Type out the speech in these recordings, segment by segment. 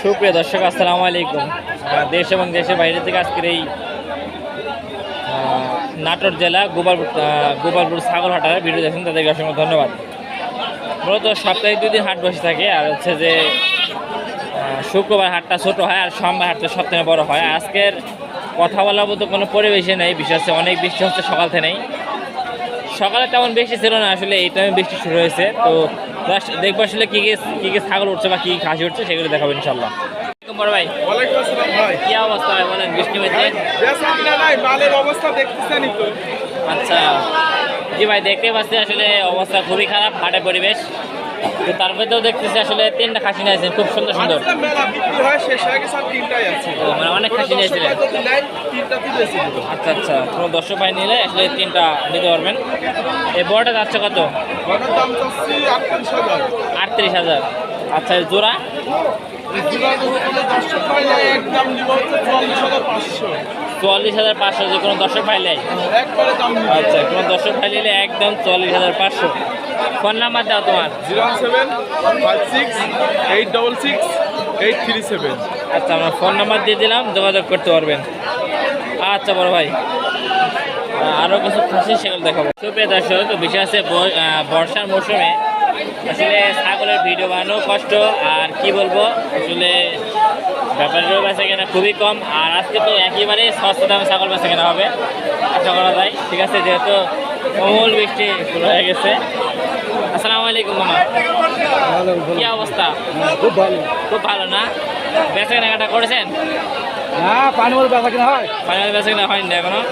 সুপ্রিয় দর্শক, আসসালামু আলাইকুম। দেশ এবং দেশের বাইরে থেকে আজকের এই নাটোর জেলা গোপালপুর গোপালপুর ছাগলহাটার ভিডিও দেখেন তাদেরকে অসংখ্য ধন্যবাদ। মূলত সপ্তাহে দুই দিন হাট বসে থাকে, আর হচ্ছে যে শুক্রবার হাটটা ছোট হয়, আর সোমবার হাটটা সপ্তাহে বড় হয়। আজকের কথা বলার মতো কোনো পরিবেশে নেই, বিশেষ অনেক বৃষ্টি হচ্ছে সকাল থেকে নেই সকালে তেমন বৃষ্টি ছিল না আসলে এই টাইমে বৃষ্টি শুরু হয়েছে। তো দেখব আসলে কি কি কি কি ছাগল উঠছে বা কি খাসি উঠছে সেগুলো দেখাবো ইনশাল্লাহ বড় ভাই। ভাই। কি অবস্থা? ভাই বলেন বৃষ্টি হয়েছে? বেচা মালের অবস্থা দেখতেছেনই তো। আচ্ছা। জি ভাই দেখতে পাচ্ছি আসলে অবস্থা খুবই খারাপ হাটে পরিবেশ। তো তার মধ্যেও দেখতেছি আসলে তিনটা খাসি নিয়েছেন খুব সুন্দর সুন্দর। ও, মানে অনেক খাসি নিয়েছিলেন। আচ্ছা আচ্ছা কোনো দর্শক ভাই নিলে আসলে তিনটা নিতে পারবেন। এই বড়টা যাচ্ছে কত? আটত্রিশ হাজার। আচ্ছা জোড়া? চুয়াল্লিশ হাজার পাঁচশো যে কোনো দর্শক ভাই নেয়? নিব আচ্ছা কোনো দর্শক ভাই নিলে একদম চুয়াল্লিশ হাজার পাঁচশো। ফোন নাম্বার দাও তোমার। Zero one seven five six eight double six eight three seven. আচ্ছা আমার ফোন নাম্বার দিয়ে দিলাম যোগাযোগ করতে পারবেন। আচ্ছা বড় ভাই। আরও কিছু খুশি সেগুলো দেখাবো। সুপ্রিয় দর্শক বিশেষ আছে বর্ষার মৌসুমে আসলে ছাগলের ভিডিও বানানো কষ্ট আর কি বলব আসলে ব্যাপারেরও বেচা কেনা খুবই কম আর আজকে তো একেবারে সস্তা দামে ছাগল বেচা কেনা হবে। আশা করা যায় ঠিক আছে যেহেতু অমূল বৃষ্টি শুরু হয়ে গেছে। আসসালামু আলাইকুম মামা। কি অবস্থা? খুব ভালো। খুব ভালো না? বেচা কেনাকাটা করেছেন? হ্যাঁ পানি মতো ব্যথা কিনা হয়। ফাইনাল বেচা কেনা হয়নি না এখনও?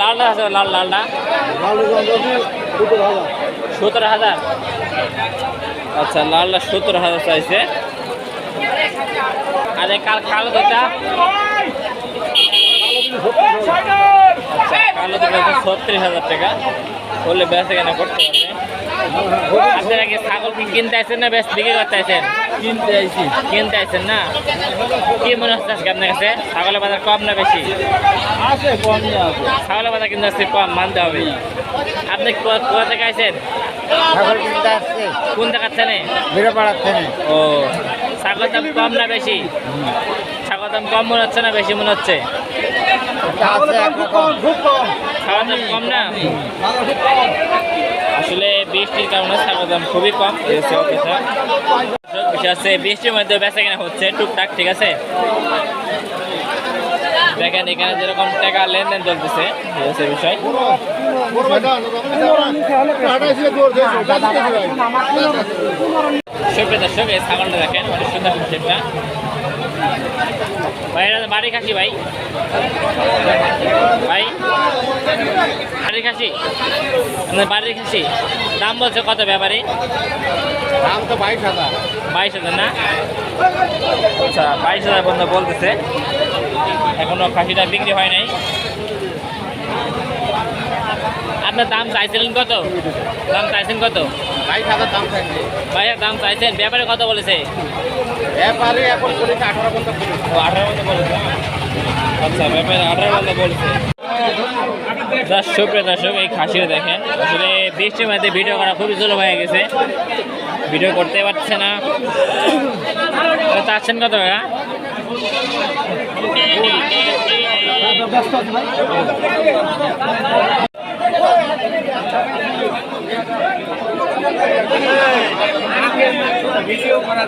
লালটা আছে লাল লালটা। সতেরো হাজার। আচ্ছা লালটা সতেরো হাজার চাইছে। আর কাল কালো দুটা কালো ছত্রিশ হাজার টাকা। হলে বেচা কেনা করতে পারবে। আপনারা কি ছাগল কি কিনতে আসছেন না বেশ বিক্রি করতে আসছেন কিনতে আইছি। কিনতে আসছেন না? কি মনে হচ্ছে আজকে আপনার কাছে? ছাগলের বাজার কম না বেশি? আছে কমই আছে। ছাগলের বাজার কিন্তু আজকে কম মানতে হবে। আপনি কো- কোথা থেকে আইছেন? ছাগল কিনতে আসছে। কোন জায়গার থেকে? বেড়ে পাড়াচ্ছে ও ছাগল দাম কম না বেশি? ছাগল দাম কম মনে হচ্ছে না বেশি মনে হচ্ছে? আসলে বৃষ্টির কারণে ছাগল দাম খুবই কম বিষয় হচ্ছে বৃষ্টির মধ্যে বেচা কেনা হচ্ছে টুকটাক ঠিক আছে? দেখেন এখানে যেরকম টাকা লেনদেন চলতেছে হচ্ছে বিষয়। সুপ্রিয় দর্শক এই ছাগলটা দেখেন অনেক সুন্দর ভাই এটা বাড়ি খাসি ভাই। ভাই বাড়ির খাসি? বাড়ির খাসি। দাম বলছে কত ব্যাপারে? দাম তো বাইশ হাজার। বাইশ হাজার না? আচ্ছা বাইশ হাজার পর্যন্ত বলতেছে। এখনও খাসিটা বিক্রি হয় নাই। আপনার দাম চাইছিলেন কত? দাম চাইছেন কত? বাইশ হাজার দাম থাকবে ভাইয়া দাম চাইছেন। ব্যাপারে কত বলেছে? পর্যন্ত আচ্ছা ব্যাপারে আঠারো মতো বলছে। সুপ্রিয় দর্শক, এই খাসিটা দেখেন। আসলে বৃষ্টির মধ্যে ভিডিও করা খুবই সুলভ হয়ে গেছে। ভিডিও করতে পারছে না। চাচ্ছেন কত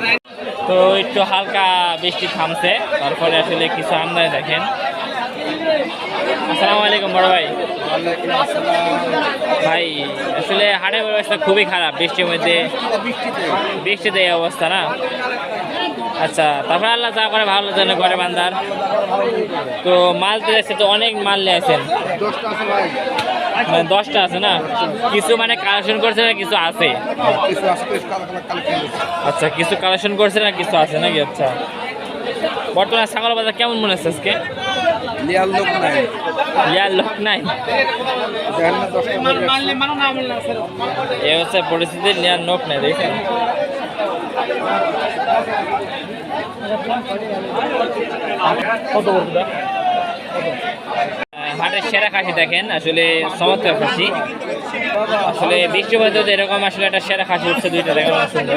টাকা তো একটু হালকা বৃষ্টি থামছে তারপরে আসলে কিছু আমদানি দেখেন। আসসালামু আলাইকুম বড় ভাই। ভাই আসলে হাটের ব্যবস্থা খুবই খারাপ বৃষ্টির মধ্যে। বৃষ্টিতে। এই অবস্থা না? আচ্ছা তারপরে আল্লাহ যা করে ভালো জন্য করে বান্দার। তো মাল তো তো অনেক মাল নিয়ে আছে মানে দশটা আছে না? কিছু মানে কালেকশন করছে না কিছু আছে? আচ্ছা কিছু কালেকশন করছে না কিছু আছে নাকি? আচ্ছা। বর্তমানে ছাগল বাজার কেমন মনে হচ্ছে আজকে? লোক নাই। লোক এ হচ্ছে পরিস্থিতি নেওয়ার লোক নাই দেখছেন কত বলতে হাটের সেরা খাসি দেখেন আসলে চমৎকার খাসি। আসলে বৃষ্টি হয়তো এরকম আসলে একটা সেরা খাসি উঠছে দুইটা দেখেন অনেক সুন্দর।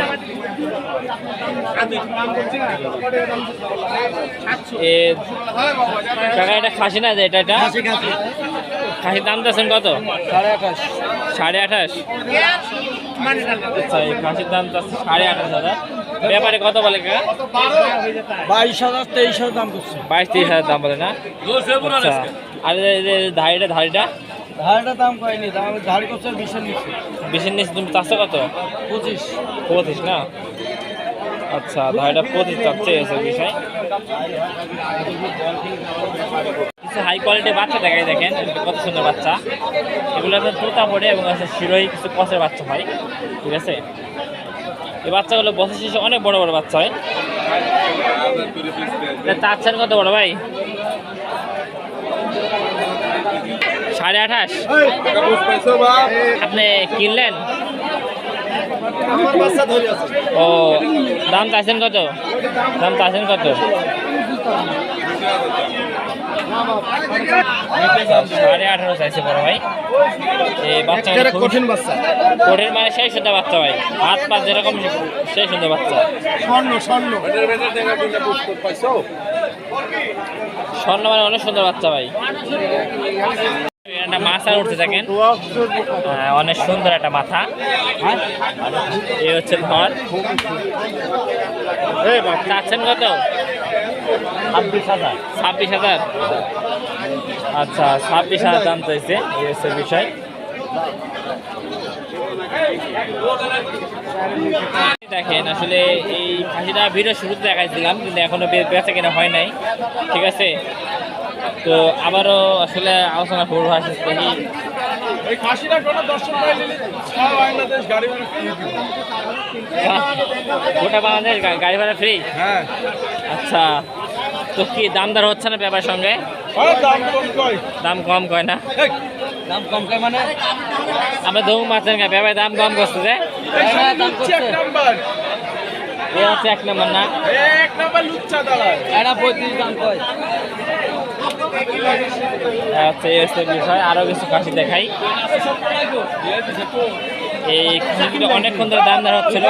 এটা খাসি না যে এটা এটা? খাসির দাম দিয়েছেন কত? সাড়ে আঠাশ। সাড়ে আঠাশ? আচ্ছা খাসির দাম তো আছে সাড়ে আঠাশ হাজার। ব্যাপারে কত বলে বাইশ হাজার তেইশ হাজার দাম করছে বাইশ তিরিশ হাজার দাম বলে না? আচ্ছা। আর এই যে ধাড়িটা ধাড়িটা? দাম কয়নি? দাম ধার করছে বিশের নিচে। বিশের নিচে তুমি চাচ্ছ কত? পঁচিশ। পঁচিশ না? আচ্ছা ধাড়িটা পঁচিশ চাচ্ছে এসব বিষয়। কিছু হাই কোয়ালিটির বাচ্চা দেখাই দেখেন কত সুন্দর বাচ্চা। এগুলো আপনার তোতা পড়ে এবং আছে শিরোই কিছু কচের বাচ্চা হয়। ঠিক আছে? এই বাচ্চাগুলো বছর শেষে অনেক বড় বড় বাচ্চা হয়। চাচ্ছেন কত বড় ভাই? সাড়ে আঠাশ। আপনি কিনলেন? ও, দাম চাইছেন কত? দাম চাইছেন কত? সাড়ে আঠারো চাইছে বড় ভাই। বাচ্চা কঠিন বাচ্চা। কোটের মানে সেই সুন্দর বাচ্চা ভাই। হাত পা যেরকম সেই সুন্দর বাচ্চা। স্বর্ণ স্বর্ণ। স্বর্ণ মানে অনেক সুন্দর বাচ্চা ভাই। একটা মাথা উঠছে দেখেন। হ্যাঁ, অনেক সুন্দর একটা মাথা। এই হচ্ছে ধর চাচ্ছেন কত? ছাব্বিশ হাজার। ছাব্বিশ হাজার? আচ্ছা ছাব্বিশ হাজার দাম চাইছে এই হচ্ছে বিষয়। দেখেন আসলে এই খাসিটা ভিডিও শুরুতে দেখাইছিলাম কিন্তু এখনও বে- বেচা কেনা হয় নাই ঠিক আছে? তো আবারও আসলে আলোচনা করব দেখি। ভাড়া গোটা বাংলাদেশ গাড়ি ভাড়া ফ্রি হ্যাঁ। আচ্ছা তো কি দাম দর হচ্ছে না ব্যাপার সঙ্গে? দাম কম কয়। দাম কম কয় না? দাম কম কয় মানে? আমরা ধুম মারছেন কে ব্যাপারে দাম কম করছে যে। এ হচ্ছে এক নম্বর না? এক নাম্বার লুচ্চা দাঁড়ায় এটা পঁয়ত্রিশ দাম কয়। এ এই হচ্ছে বিষয়। আরও কিছু খাসি দেখাই। এই অনেকক্ষণ ধরে দাম দর হচ্ছিল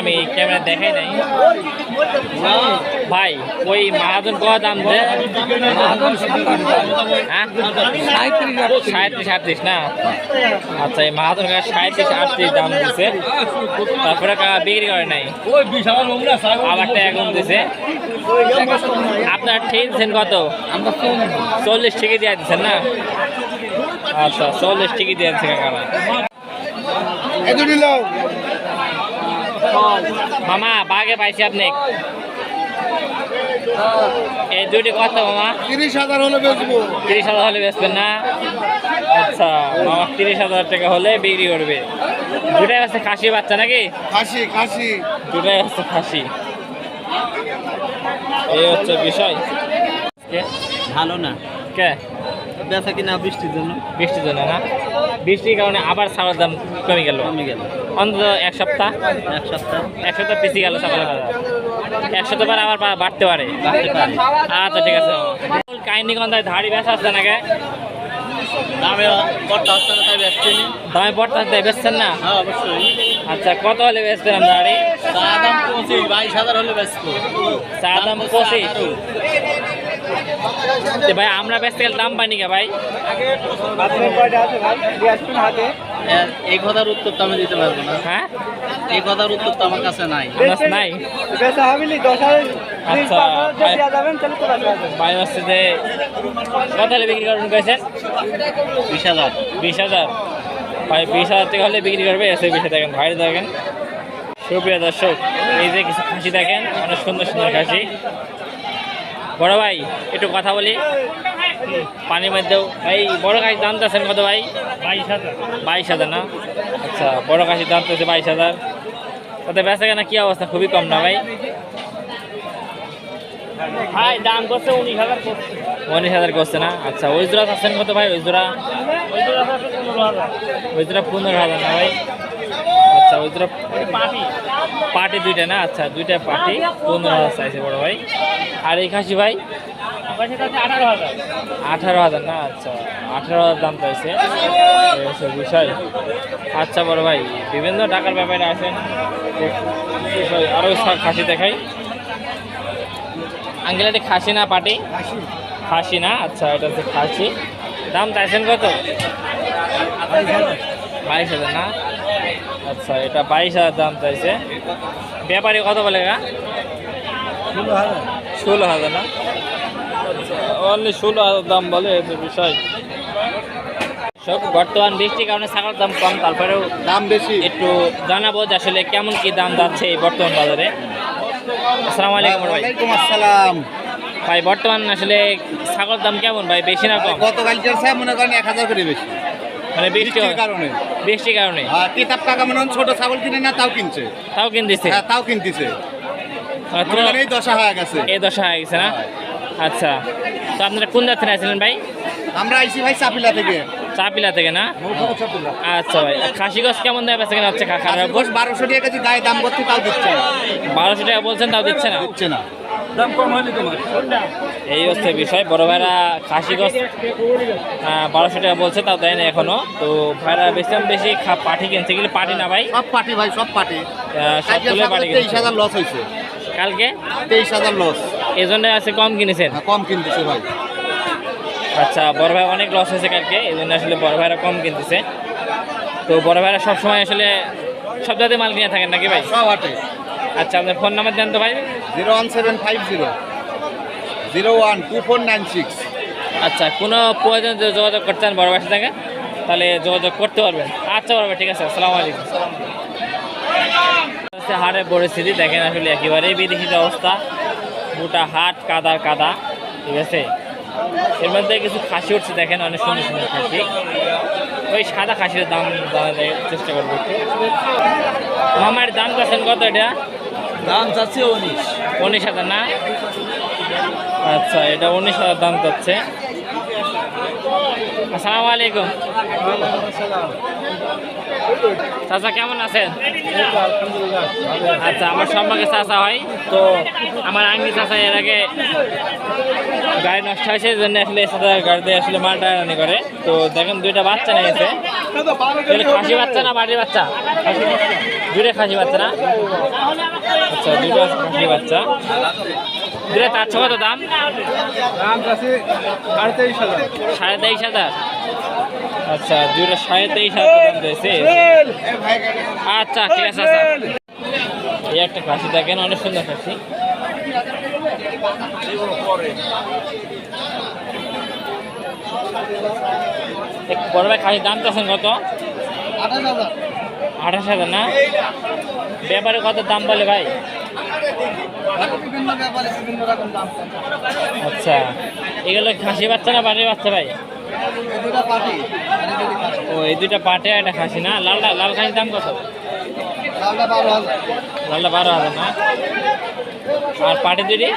আমি ক্যামেরা দেখাই নাই। ভাই ওই মহাজন কত দাম দে? হ্যাঁ? সাঁত্রিশ আটত্রিশ না? আচ্ছা এই মহাজন কাকা সাঁত্রিশ আটত্রিশ দাম দিছে। তারপরে কাকা বিক্রি করে নাই? আবারটা এখন দিছে। আপনার ঠিক দিচ্ছেন কত? চল্লিশ টিকি দিয়ে দিচ্ছেন না? আচ্ছা চল্লিশ টিকি দিয়ে দিচ্ছে কাকারা মামা বাঘে পাইছি আপনি। এই দুইটি কত মামা? তিরিশ হাজার হলে বেচবো। তিরিশ হাজার হলে বেচবেন না? আচ্ছা মামা তিরিশ হাজার টাকা হলে বিক্রি করবে। দুটাই হচ্ছে খাসি বাচ্চা নাকি? খাসি খাসি। দুটাই হচ্ছে খাসি। এই হচ্ছে বিষয়। কে? ভালো না। কে? বেচা কিনা বৃষ্টির জন্য। বৃষ্টির জন্য না? বৃষ্টির কারণে আবার ছাগলের দাম কমে গেল। কমে গেল। অন্তত এক সপ্তাহ? এক সপ্তাহ। এক সপ্তাহ পিছিয়ে গেল বাজার। এক সপ্তাহ পরে আবার বাড়তে পারে। আচ্ছা ঠিক আছে। কাহিনী গন্ধায় ধাড়ি বেচা আসছে নাকি? দামে না তাই দামে বেচছেন না? হ্যাঁ অবশ্যই। আচ্ছা কত হলে বেচবেন চা দাম পঁচিশ বাইশ হাজার হলে বেচবো। চা দাম পঁচিশ। তো ভাই আমরা বেচতে গেলে দাম পাইনি কে ভাই? এই কথার উত্তর তো আমি দিতে পারব না। হ্যাঁ? এই কথার উত্তর তো আমার কাছে নাই। নাই আচ্ছা ভাই হচ্ছে যে কত বিক্রি করবেন কয়েছেন বিশ হাজার। বিশ হাজার? ভাই বিশ হাজার টাকা হলে বিক্রি করবে এসে বিশে দেখেন ভাই দেখেন। সুপ্রিয় দর্শক এই যে কিছু খাসি দেখেন অনেক সুন্দর সুন্দর খাসি। বড় ভাই একটু কথা বলি। পানির মধ্যেও। ভাই বড় খাসির দাম চাচ্ছেন কত ভাই? বাইশ হাজার। বাইশ হাজার না? আচ্ছা বড় খাসির দাম চাচ্ছে বাইশ হাজার। তাতে বেচা কেনা কি অবস্থা? খুবই কম না ভাই? ভাই দাম করছে উনিশ হাজার উনিশ হাজার করছে না? আচ্ছা ওই জোড়া চাচ্ছেন কত ভাই ওই জোড়া ওই জোড়া পনেরো হাজার না ভাই? আচ্ছা ওই জোড়া পাটি পাটি দুইটা না? আচ্ছা দুইটা পাটি পনেরো হাজার চাইছে বড় ভাই। আর এই খাসি ভাই? আঠারো হাজার না? আচ্ছা আঠারো হাজার দাম চাইছে। বিষয়। আচ্ছা বড় ভাই বিভিন্ন টাকার ব্যাপারে আছেন। আরও খাসি দেখাই। আঙ্কেল এটা খাসি না পাটি খাসি। না? আচ্ছা এটা হচ্ছে খাসি। দাম চাইছেন কত? বাইশ হাজার না? আচ্ছা এটা বাইশ হাজার দাম চাইছে। ব্যাপারী কত বলে গা ষোলো হাজার না? অনলি ষোলো হাজার দাম বলে বিষয়। সব বর্তমান বৃষ্টির কারণে ছাগলের দাম কম তারপরেও দাম বেশি। একটু জানাব যে আসলে কেমন কি দাম যাচ্ছে এই বর্তমান বাজারে। আসসালামু আলাইকুম। ওয়ালাইকুম আসসালাম। ভাই বর্তমান আসলে ছাগল দাম কেমন ভাই বেশি না কম? গতকালকের চেয়ে মনে করেন এক হাজার করে বেশি। মানে বৃষ্টি বৃষ্টির কারণে। বৃষ্টির কারণে। আর কিতাব টাকা মনে ছোট ছাগল কিনে না তাও কিনছে। তাও কিন দিচ্ছে হ্যাঁ তাও কিনতেছে। এই দশা হয়ে গেছে। এই দশা হয়ে গেছে না? আচ্ছা। তো আপনারা কোন যাত্রা আছিলেন ভাই? আমরা আইসি ভাই চাপিলা থেকে। চাপিলা থেকে না? আচ্ছা ভাই। খাসি গছ কেমন দেয় বেচা কেনা হচ্ছে খাখার উপর বারোশো টাকা গায়ে দাম করতে তাও দিচ্ছে বারোশো টাকা বলছেন তাও দিচ্ছে না? দিচ্ছে না। এই হচ্ছে বিষয়। বড় ভাইরা খাসি গছ বারোশো টাকা বলছে তাও দেয় না এখনও। তো ভাইরা বেশি বেশি পাঠি কিনছে। গেলে পাঠি না ভাই? সব পার্টি ভাই সব পার্টি সবগুলো পাঠি তেইশ হাজার লস হয়েছে কালকে? তেইশ হাজার লস এই জন্য আছে কম কিনেছেন? হ্যাঁ, কম কিনতেছে ভাই। আচ্ছা বড় ভাই অনেক লস হয়েছে কালকে। এই জন্য আসলে বড় ভাইরা কম কিনতেছে। তো বড় ভাইরা সবসময় আসলে সব জাতীয় মাল কিনে থাকেন নাকি ভাই? সব আটে আচ্ছা আপনার ফোন নাম্বার দেন তো ভাই? Zero one seven five zero. Zero one two four nine six. আচ্ছা কোনো প্রয়োজন যদি যোগাযোগ করতে চান বড় ভাইয়ের সঙ্গে তাহলে যোগাযোগ করতে পারবেন। আচ্ছা বড় ঠিক আছে আসসালামু আলাইকুম। হাটের পরিস্থিতি দেখেন আসলে একেবারেই বিদেশিত অবস্থা। গোটা হাট কাদা কাদা ঠিক আছে? এর মধ্যে কিছু খাসি উঠছে দেখেন অনেক সুন্দর সুন্দর খাসি। ওই সাদা খাসির দাম জানার চেষ্টা করব মামার দাম করছেন কত এটা? দাম চাচ্ছে উনিশ। উনিশ হাজার না? আচ্ছা এটা উনিশ হাজার দাম যাচ্ছে আসসালামু আলাইকুম। চাচা, কেমন আছেন? আচ্ছা আমার সম্পর্কে চাচা হয়। তো আমার আঙ্গি চাচা এর আগে গাড়ি নষ্ট হয়েছে জন্য আসলে সাথে গাড়িতে আসলে মাল টানানি করে। তো দেখেন, দুইটা বাচ্চা নিয়েছে খাসি বাচ্চা না বাড়ির বাচ্চা? দুইটা খাসি বাচ্চা না? আচ্ছা দুটো খাসি বাচ্চা। দুটো চারশো কত দাম? সাড়ে তেইশ হাজার। আচ্ছা দুটো সাড়ে তেইশ হাজার দাম দিয়েছে আচ্ছা ঠিক আছে আচ্ছা। এই একটা খাসি দেখেন, অনেক সুন্দর খাসি। বড় ভাই, খাসির দাম চাচ্ছেন কত? আঠাশ হাজার আঠাশ হাজার না? ব্যাপারে কত দাম বলে ভাই? আচ্ছা। এগুলো খাসি বাচ্চা না বাড়ির বাচ্চা ভাই? ও এই দুইটা পাটে একটা খাসি না? লালটা লাল খাসির দাম কত? লালটা বারো হাজার না? আর পাটে দুটি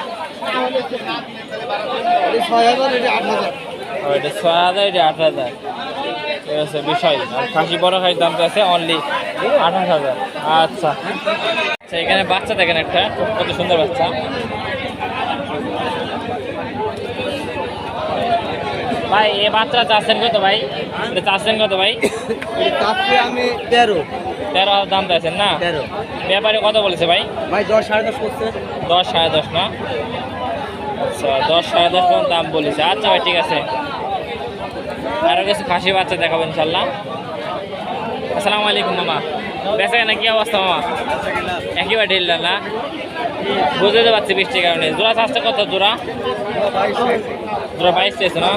ছয় হাজার এটি আট হাজার। ছয় হাজার এটা আট হাজার। হচ্ছে বিষয়। আর খাসি বড় খাসির দামটা আছে অনলি আঠাশ হাজার। আচ্ছা। আচ্ছা এখানে বাচ্চা দেখেন একটা কত সুন্দর বাচ্চা। ভাই এই বাচ্চা চাচ্ছেন কত ভাই? চাচ্ছেন কত ভাই? আমি তেরো। তেরো হাজার দাম চাইছেন না? তেরো। ব্যাপারে কত বলেছে ভাই? ভাই দশ সাড়ে দশ করছে। দশ সাড়ে দশ না? আচ্ছা দশ সাড়ে দশ দাম বলেছে। আচ্ছা ভাই ঠিক আছে। আরও কিছু খাসি বাচ্চা দেখাবো ইনশাল্লাহ আসসালামু আলাইকুম, মামা। বেসা কেনা কি অবস্থা, মামা? একেবারে ঢিল না। বুঝতে পারছি বৃষ্টির কারণে। জোড়া চাষটা কত জোড়া? জোড়া বাইশ চেয়েছে না?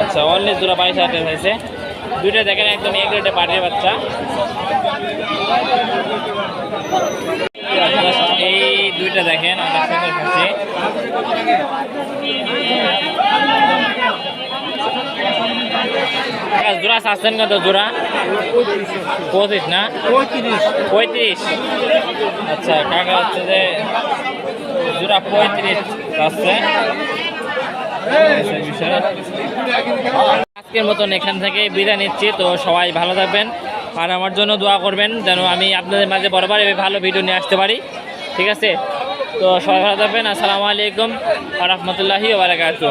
আচ্ছা অনলি জোড়া বাইশ হাজার হয়েছে দুইটা দেখেন, একদম এক রেটে পাটির বাচ্চা। এই দুইটা দেখেন, অনেক সুন্দর জোড়া চাচ্ছেন কত জোড়া? পঁচিশ না? পঁয়ত্রিশ। পঁয়ত্রিশ আচ্ছা কাকা হচ্ছে যে জোড়া পঁয়ত্রিশ চাচ্ছে। আজকের মতন এখান থেকে বিদায় নিচ্ছি, তো সবাই ভালো থাকবেন আর আমার জন্য দোয়া করবেন যেন আমি আপনাদের মাঝে বরাবর ভালো ভিডিও নিয়ে আসতে পারি। ঠিক আছে? তো সবাই ভালো থাকবেন, আসসালামু আলাইকুম রহমতুল্লাহি ওবরাকাতু